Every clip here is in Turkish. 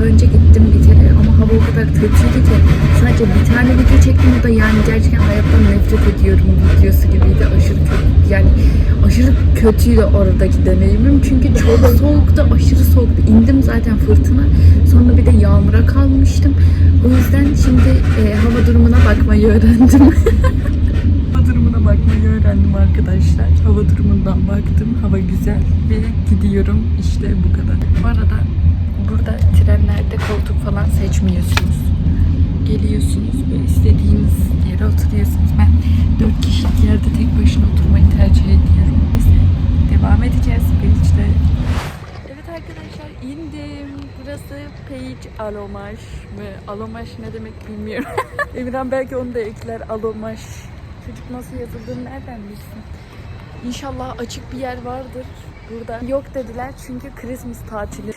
daha önce gittim bir kere ama hava o kadar kötüydü ki sadece bir tane video çektim o da yani gerçekten hayattan nefret ediyorum videosu gibiydi. Aşırı kötü. Yani aşırı kötüydü oradaki deneyimim. Çünkü çok soğuktu, aşırı soğuktu. İndim zaten fırtına. Sonra bir de yağmura kalmıştım. O yüzden şimdi e, hava durumuna bakmayı öğrendim. hava durumuna bakmayı öğrendim arkadaşlar. Hava durumundan baktım. Hava güzel ve gidiyorum. İşte bu kadar. Bu arada falan seçmiyorsunuz. Geliyorsunuz ve istediğiniz yere oturuyorsunuz. Ben 4 kişilik yerde tek başına oturmayı tercih ediyorum. Devam edeceğiz Page'de. Evet arkadaşlar indim. Burası Page Alomaş mı? Alomaş ne demek bilmiyorum. Emirhan belki onu da ekler Alomaş. Çocuk nasıl yazıldığını nereden bilsin? İnşallah açık bir yer vardır burada. Yok dediler çünkü Christmas tatili.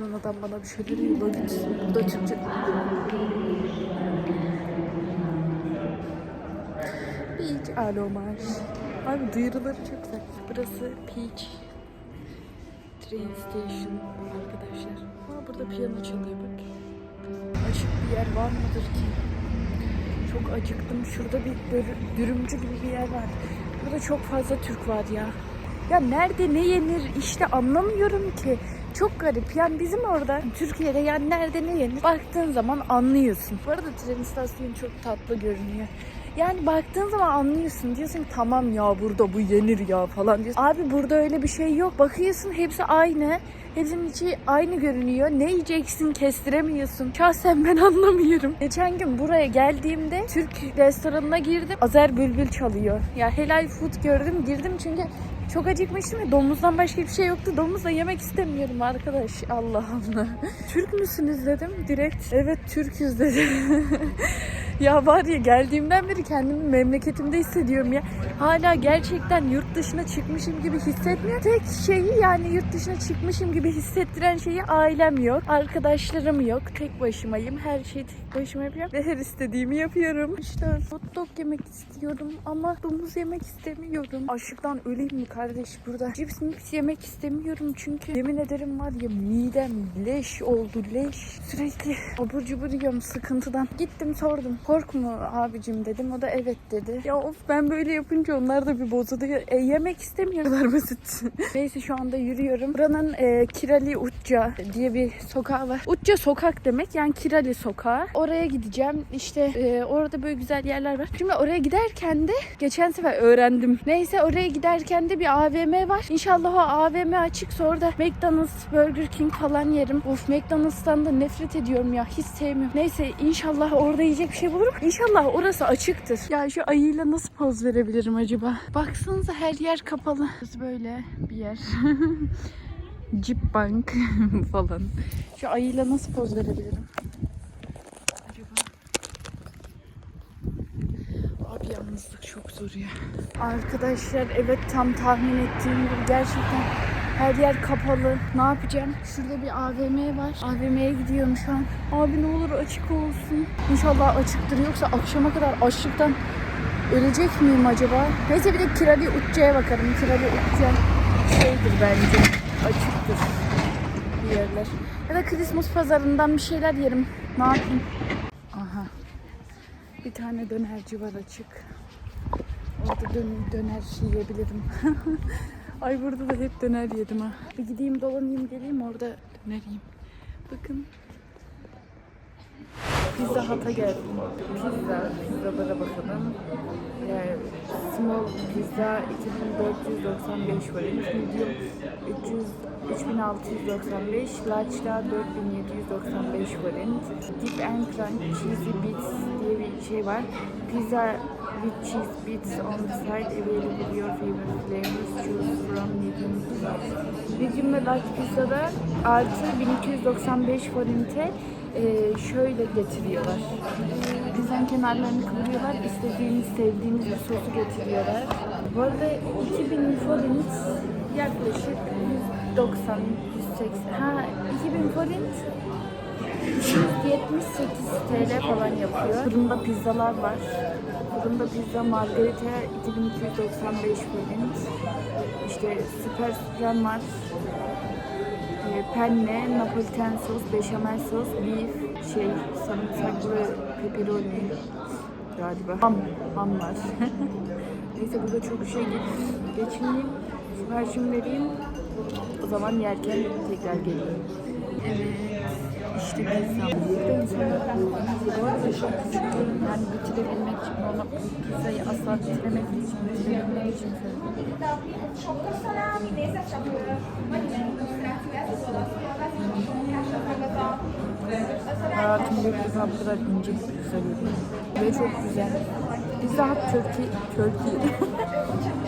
Lan adam bana bir şeyler yolladı. Bu da Türkçe. Peach Alomaş. Abi duyuruları çok güzel. Burası Peach Train Station arkadaşlar. Aa, burada piyano çalıyor bak. Açık bir yer var mıdır ki? Çok acıktım. Şurada bir dür- dürümcü gibi bir yer var. Burada çok fazla Türk var ya. Ya nerede ne yenir işte anlamıyorum ki. Çok garip. Yani bizim orada Türkiye'de yani nerede ne yenir baktığın zaman anlıyorsun. Bu arada tren istasyonu çok tatlı görünüyor. Yani baktığın zaman anlıyorsun. Diyorsun ki tamam ya burada bu yenir ya falan diyorsun. Abi burada öyle bir şey yok. Bakıyorsun hepsi aynı. Hepsinin içi aynı görünüyor. Ne yiyeceksin kestiremiyorsun. Şahsen ben anlamıyorum. Geçen gün buraya geldiğimde Türk restoranına girdim. Azer Bülbül çalıyor. Ya helal food gördüm girdim çünkü çok acıkmıştım ve domuzdan başka bir şey yoktu. Domuz da yemek istemiyorum arkadaş. Allah Allah. Türk müsünüz dedim direkt. Evet Türküz dedi. ya var ya geldiğimden beri kendimi memleketimde hissediyorum ya. Hala gerçekten yurt dışına çıkmışım gibi hissetmiyorum. Tek şeyi yani yurt dışına çıkmışım gibi hissettiren şeyi ailem yok. Arkadaşlarım yok. Tek başımayım. Her şeyi tek başıma yapıyorum. Ve her istediğimi yapıyorum. İşte hot dog yemek istiyorum ama domuz yemek istemiyorum. Açlıktan öleyim mi kardeş burada? Cips mips yemek istemiyorum çünkü yemin ederim var ya midem leş oldu leş. Sürekli abur cubur yiyorum sıkıntıdan. Gittim sordum. Korkma abicim dedim. O da evet dedi. Ya of ben böyle yapınca onlar da bir bozuldu. E, yemek istemiyorlar basit. Neyse şu anda yürüyorum. Buranın e, Kirali Ucca diye bir sokağı var. Ucca sokak demek yani Kirali sokağı. Oraya gideceğim. İşte e, orada böyle güzel yerler var. Şimdi oraya giderken de geçen sefer öğrendim. Neyse oraya giderken de bir AVM var. İnşallah o AVM açık. Sonra da McDonald's, Burger King falan yerim. Of McDonald's'tan da nefret ediyorum ya. Hiç sevmiyorum. Neyse inşallah orada yiyecek bir şey bulurum. İnşallah orası açıktır. Ya şu ayıyla nasıl poz verebilirim acaba? Baksanıza her yer kapalı. Böyle bir yer. Jeep Bank falan. Şu ayıyla nasıl poz verebilirim? Abi yalnızlık çok zor ya. Arkadaşlar evet tam tahmin ettiğim gibi gerçekten her yer kapalı. Ne yapacağım? Şurada bir AVM var. AVM'ye gidiyorum şu an. Abi ne olur açık olsun. İnşallah açıktır yoksa akşama kadar açlıktan ölecek miyim acaba? Neyse bir de Kirali Ucce'ye bakarım. Kirali Ucce şeydir bence. Açıktır bir yerler. Ya da Christmas pazarından bir şeyler yerim. Ne yapayım? Aha. Bir tane dönerci var açık. Orada dön döner yiyebilirim. Ay burada da hep döner yedim ha. Bir gideyim dolanayım geleyim orada döner yiyeyim. Bakın. Pizza Hut'a geldim. Pizza, pizzalara bakalım. Yani small pizza 2495 forint, medium 300 3695, large da 4795 forint. Dip and crunch cheesy bits diye bir şey var. Pizza with cheese bits on the side available your favorite flavors choose from medium. Medium ve large pizzada artı 1295 forinte e, şöyle getiriyorlar. Pizzanın kenarlarını kıvırıyorlar. İstediğiniz, sevdiğiniz bir sosu getiriyorlar. Bu arada 2000 forint yaklaşık 190, 180. Ha 2000 forint 278 TL falan yapıyor. Fırında pizzalar var. Fırında pizza margarita 2295 forint. İşte süper supreme var. E, penne, napoliten sos, beşamel sos, beef, şey, sarımsaklı pepperoni galiba. Ham, ham var. Neyse burada çok şey geçineyim, siparişimi vereyim. O zaman yerken tekrar geleyim. Evet, işte pizza. Yani bitirebilmek için, normal pizzayı asla bitiremek için, bitirebilmek için Hayatımda defa bu kadar ince bir pizza. Ve çok güzel. Pizza Hut Türkiye, Türkiye.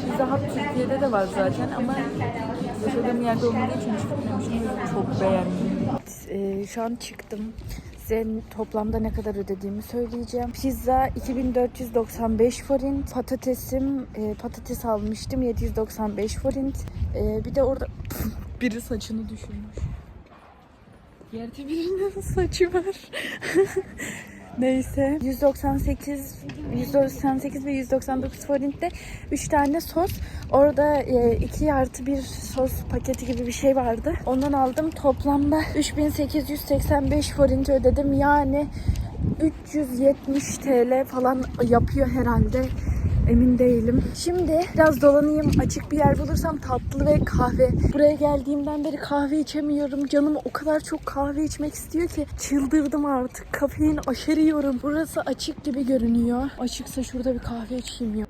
Pizza Hut Türkiye'de de var zaten ama yaşadığım yerde olmadığı için hiç. Çok beğendim. Ee, şu an çıktım. Size toplamda ne kadar ödediğimi söyleyeceğim. Pizza 2495 forint. Patatesim, e, patates almıştım 795 forint. E, bir de orada biri saçını düşürmüş. Yerde birinin saçı var. Neyse. 198 198 ve 199 forintte 3 tane sos. Orada 2 artı bir sos paketi gibi bir şey vardı. Ondan aldım. Toplamda 3885 forint ödedim. Yani 370 TL falan yapıyor herhalde. Emin değilim. Şimdi biraz dolanayım. Açık bir yer bulursam tatlı ve kahve. Buraya geldiğimden beri kahve içemiyorum. Canım o kadar çok kahve içmek istiyor ki çıldırdım artık. Kafein aşırı yiyorum. Burası açık gibi görünüyor. Açıksa şurada bir kahve içeyim ya.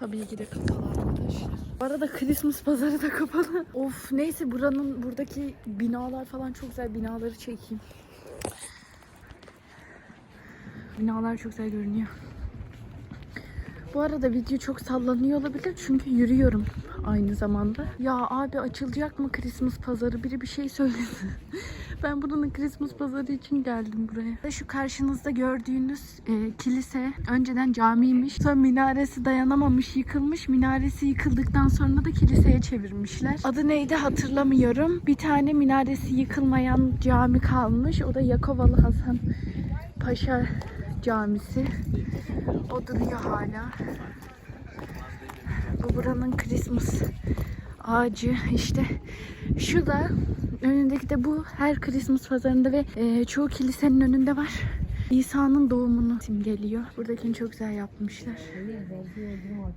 Tabii ki de kapalı arkadaşlar. Bu arada Christmas pazarı da kapalı. Of neyse buranın buradaki binalar falan çok güzel. Binaları çekeyim. Binalar çok güzel görünüyor. Bu arada video çok sallanıyor olabilir çünkü yürüyorum aynı zamanda. Ya abi açılacak mı Christmas pazarı? Biri bir şey söylesin. ben buranın Christmas pazarı için geldim buraya. Şu karşınızda gördüğünüz e, kilise önceden camiymiş. Sonra minaresi dayanamamış, yıkılmış. Minaresi yıkıldıktan sonra da kiliseye çevirmişler. Adı neydi hatırlamıyorum. Bir tane minaresi yıkılmayan cami kalmış. O da Yakovalı Hasan Paşa Camisi. O duruyor hala. Bu buranın Christmas ağacı işte. Şu da önündeki de bu her Christmas pazarında ve e, çoğu kilisenin önünde var. İsa'nın doğumunu simgeliyor. Buradakini çok güzel yapmışlar.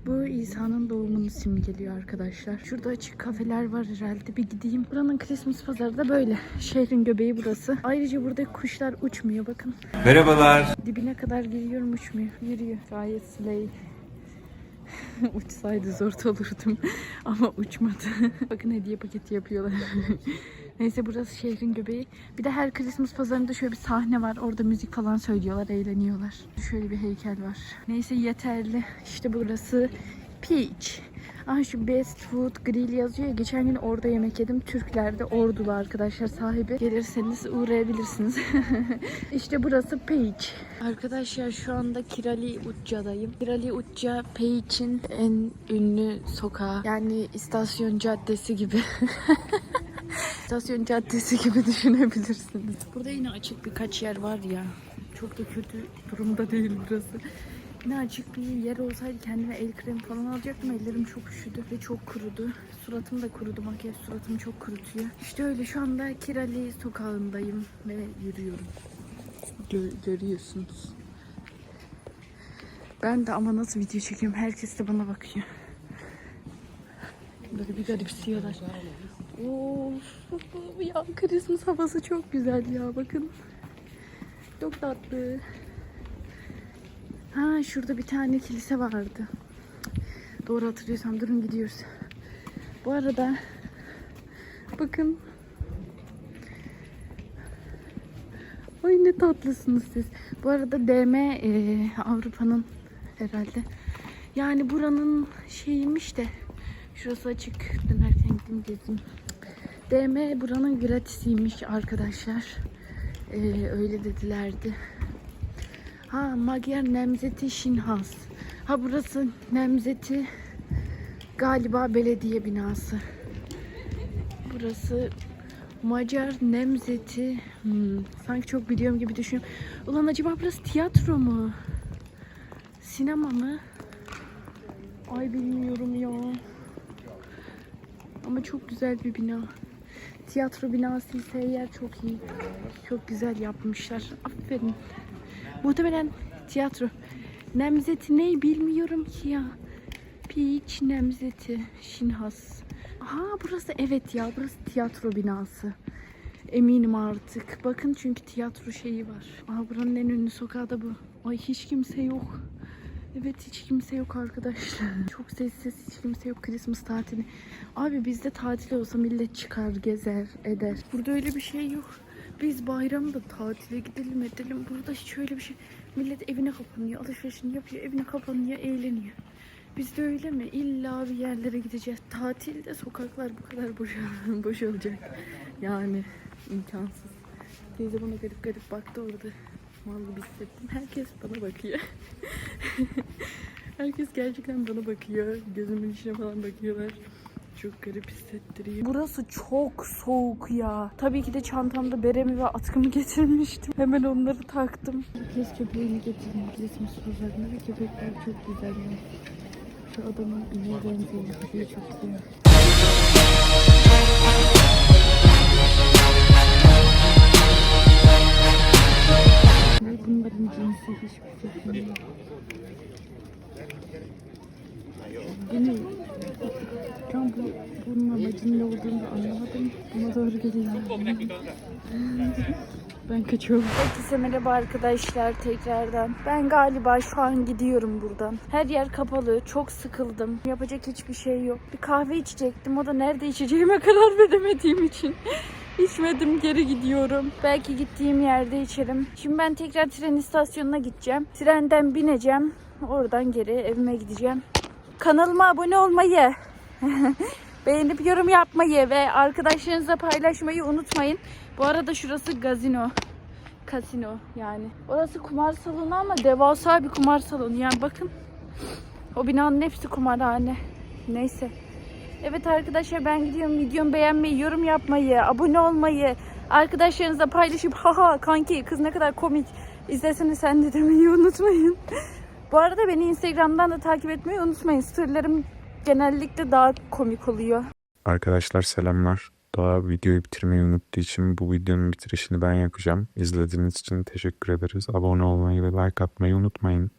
Bu İsa'nın doğumunu simgeliyor arkadaşlar. Şurada açık kafeler var herhalde. Bir gideyim. Buranın Christmas pazarı da böyle. Şehrin göbeği burası. Ayrıca burada kuşlar uçmuyor bakın. Merhabalar. Dibine kadar giriyorum uçmuyor. Yürüyor. Gayet slay. Uçsaydı zor olurdum. Ama uçmadı. Bakın hediye paketi yapıyorlar. Neyse burası şehrin göbeği. Bir de her Christmas pazarında şöyle bir sahne var. Orada müzik falan söylüyorlar, eğleniyorlar. Şöyle bir heykel var. Neyse yeterli. İşte burası Peach. Ah şu Best Food Grill yazıyor ya. Geçen gün orada yemek yedim. Türklerde ordulu arkadaşlar sahibi. Gelirseniz uğrayabilirsiniz. işte burası Peach. Arkadaşlar şu anda Kirali Ucca'dayım. Kirali Ucca Peach'in en ünlü sokağı. Yani istasyon caddesi gibi. İstasyon caddesi gibi düşünebilirsiniz. Burada yine açık birkaç yer var ya. Çok da kötü durumda değil burası. Yine açık bir yer olsaydı kendime el kremi falan alacaktım. Ellerim çok üşüdü ve çok kurudu. Suratım da kurudu. Makyaj suratımı çok kurutuyor. İşte öyle şu anda Kirali sokağındayım ve yürüyorum. Gö- görüyorsunuz. Ben de ama nasıl video çekiyorum. Herkes de bana bakıyor. Böyle bir garipsiyorlar. Of ya Christmas havası çok güzel ya bakın. Çok tatlı. Ha şurada bir tane kilise vardı. Doğru hatırlıyorsam durun gidiyoruz. Bu arada bakın. Ay ne tatlısınız siz. Bu arada DM e, Avrupa'nın herhalde. Yani buranın şeyiymiş de şurası açık. Dönerken gideyim gezeyim. DM buranın gratisiymiş arkadaşlar. Ee, öyle dedilerdi. Ha Magyar Nemzeti Şinhas. Ha burası Nemzeti galiba belediye binası. Burası Macar Nemzeti. Hmm, sanki çok biliyorum gibi düşünüyorum. Ulan acaba burası tiyatro mu? Sinema mı? Ay bilmiyorum ya. Ama çok güzel bir bina. Tiyatro binası ise eğer çok iyi. Çok güzel yapmışlar. Aferin. Muhtemelen tiyatro. Nemzeti ne bilmiyorum ki ya. Piç Nemzeti. Şinhas. Ha burası evet ya burası tiyatro binası. Eminim artık. Bakın çünkü tiyatro şeyi var. Aa buranın en ünlü sokağı da bu. Ay hiç kimse yok. Evet hiç kimse yok arkadaşlar. Çok sessiz hiç kimse yok Christmas tatili. Abi bizde tatil olsa millet çıkar gezer eder. Burada öyle bir şey yok. Biz bayramda tatile gidelim edelim. Burada hiç öyle bir şey. Millet evine kapanıyor, alışverişini yapıyor, evine kapanıyor, eğleniyor. Bizde öyle mi? İlla bir yerlere gideceğiz. Tatilde sokaklar bu kadar boş, boş olacak. Yani imkansız. Teyze bana garip garip baktı orada. Mal gibi hissettim. Herkes bana bakıyor. Herkes gerçekten bana bakıyor. Gözümün içine falan bakıyorlar. Çok garip hissettiriyor. Burası çok soğuk ya. Tabii ki de çantamda beremi ve atkımı getirmiştim. Hemen onları taktım. Herkes köpeğini getirdim. Christmas pazarına ve köpekler çok güzel. Şu adamın ineğe benziyor. Köpeği çok seviyorum. Bunların cinsi hiçbir fikrim yok. Şu an bu, bunun amacının ne olduğunu da anlamadım. Buna doğru geliyor. ben kaçıyorum. Herkese merhaba arkadaşlar tekrardan. Ben galiba şu an gidiyorum buradan. Her yer kapalı. Çok sıkıldım. Yapacak hiçbir şey yok. Bir kahve içecektim. O da nerede içeceğime karar veremediğim için. İçmedim geri gidiyorum. Belki gittiğim yerde içerim. Şimdi ben tekrar tren istasyonuna gideceğim. Trenden bineceğim. Oradan geri evime gideceğim. Kanalıma abone olmayı, beğenip yorum yapmayı ve arkadaşlarınızla paylaşmayı unutmayın. Bu arada şurası gazino. Kasino yani. Orası kumar salonu ama devasa bir kumar salonu. Yani bakın o binanın hepsi kumarhane. Neyse. Evet arkadaşlar ben gidiyorum. Videomu beğenmeyi, yorum yapmayı, abone olmayı, arkadaşlarınızla paylaşıp haha kanki kız ne kadar komik izlesene sen de demeyi unutmayın. Bu arada beni Instagram'dan da takip etmeyi unutmayın. Storylerim genellikle daha komik oluyor. Arkadaşlar selamlar. Doğa videoyu bitirmeyi unuttuğu için bu videonun bitirişini ben yapacağım. İzlediğiniz için teşekkür ederiz. Abone olmayı ve like atmayı unutmayın.